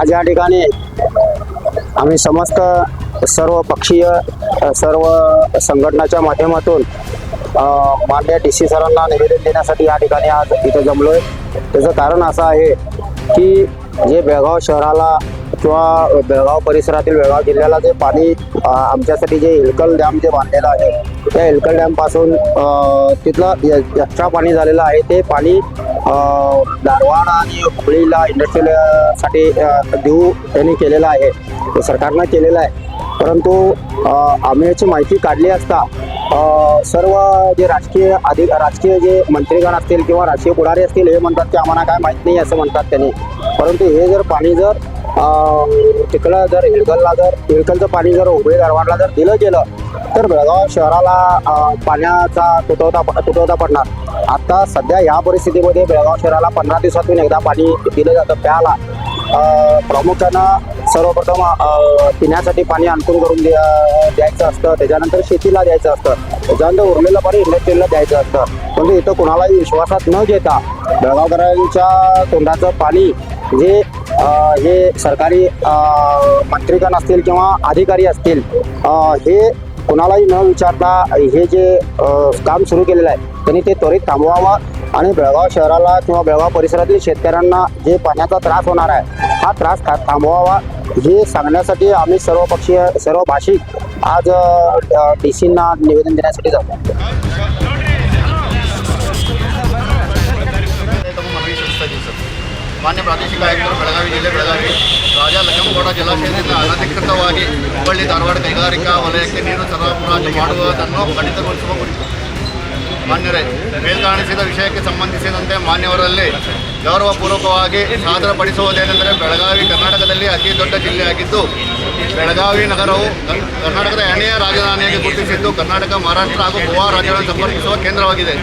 आज या ठिकाणी आम्ही समस्त सर्व पक्षीय सर्व संघटनाच्या माध्यमातून मान्य डी सी सरांना निवेदन देण्यासाठी या ठिकाणी आज इथं जमलो आहे त्याचं कारण असं आहे की जे बेळगाव शहराला किंवा बेळगाव परिसरातील बेळगाव जिल्ह्याला जे पाणी आमच्यासाठी जे हिलकल डॅम जे बांधलेलं आहे त्या हिलकल डॅमपासून तिथलं एक्स्ट्रा पाणी झालेलं आहे ते पाणी दारवाड आणि फुळीला इंडस्ट्रियलसाठी देऊ त्यांनी केलेला आहे. सरकारनं केलेलं आहे. परंतु आम्ही याची माहिती काढली असता सर्व जे राजकीय अधिक राजकीय जे मंत्रीगण असतील किंवा राजकीय पुढारी असतील हे म्हणतात की आम्हाला काय माहीत नाही असं म्हणतात त्यांनी. परंतु हे जर पाणी जर तिकडं जर हिळकलला जर हिळकलचं पाणी जर उभे दरवाडला जर दिलं गेलं तर बेळगाव शहराला पाण्याचा तुटवता तुटवता पडणार. आता सध्या या परिस्थितीमध्ये बेळगाव शहराला पंधरा दिवसातून एकदा पाणी दिलं जातं. प्याला प्रामुख्यानं सर्वप्रथम पिण्यासाठी पाणी अनुकूल करून द्या- द्यायचं असतं. त्याच्यानंतर शेतीला द्यायचं असतं. त्याच्यानंतर उरलेलं पाणी इंडस्ट्रीला द्यायचं असतं. म्हणजे इथं कुणालाही विश्वासात न घेता बेळगावकरांच्या तोंडाचं पाणी जे हे सरकारी मंत्रीगण असतील किंवा अधिकारी असतील हे कुणालाही न विचारता हे जे काम सुरू केलेलं आहे त्यांनी ते त्वरित थांबवावं आणि बेळगाव शहराला किंवा बेळगाव परिसरातील शेतकऱ्यांना जे पाण्याचा त्रास होणार आहे हा त्रास थांबवावा. हे सांगण्यासाठी आम्ही सर्व पक्षीय सर्व भाषिक आज डी सींना निवेदन देण्यासाठी जातो. ಮಾನ್ಯ ಪ್ರಾದೇಶಿಕ ಆಯುಕ್ತರು ಬೆಳಗಾವಿ ಜಿಲ್ಲೆ ಬೆಳಗಾವಿ ರಾಜಾ ಲಕ್ಷ್ಮಗೌಡ ಜಲಾಶಯದಿಂದ ಅನಧಿಕೃತವಾಗಿ ಹುಬ್ಬಳ್ಳಿ ಧಾರವಾಡ ಕೈಗಾರಿಕಾ ವಲಯಕ್ಕೆ ನೀರು ಸರಬರಾಜು ಮಾಡುವುದನ್ನು ಖಂಡಿತಗೊಳಿಸುವ ಕುರಿತು ಮಾನ್ಯರೇ, ಮೇಲ್ಕಾಣಿಸಿದ ವಿಷಯಕ್ಕೆ ಸಂಬಂಧಿಸಿದಂತೆ ಮಾನ್ಯವರಲ್ಲಿ ಗೌರವಪೂರ್ವಕವಾಗಿ ಸಾದರಪಡಿಸುವುದೇನೆಂದರೆ ಬೆಳಗಾವಿ ಕರ್ನಾಟಕದಲ್ಲಿ ಅತಿ ದೊಡ್ಡ ಜಿಲ್ಲೆಯಾಗಿದ್ದು, ಬೆಳಗಾವಿ ನಗರವು ಕರ್- ಕರ್ನಾಟಕದ ಎರಡನೆಯ ರಾಜಧಾನಿಯಾಗಿ ಗುರುತಿಸಿದ್ದು ಕರ್ನಾಟಕ, ಮಹಾರಾಷ್ಟ್ರ ಹಾಗೂ ಗೋವಾ ರಾಜ್ಯಗಳನ್ನು ಸಂಪರ್ಕಿಸುವ ಕೇಂದ್ರವಾಗಿದೆ.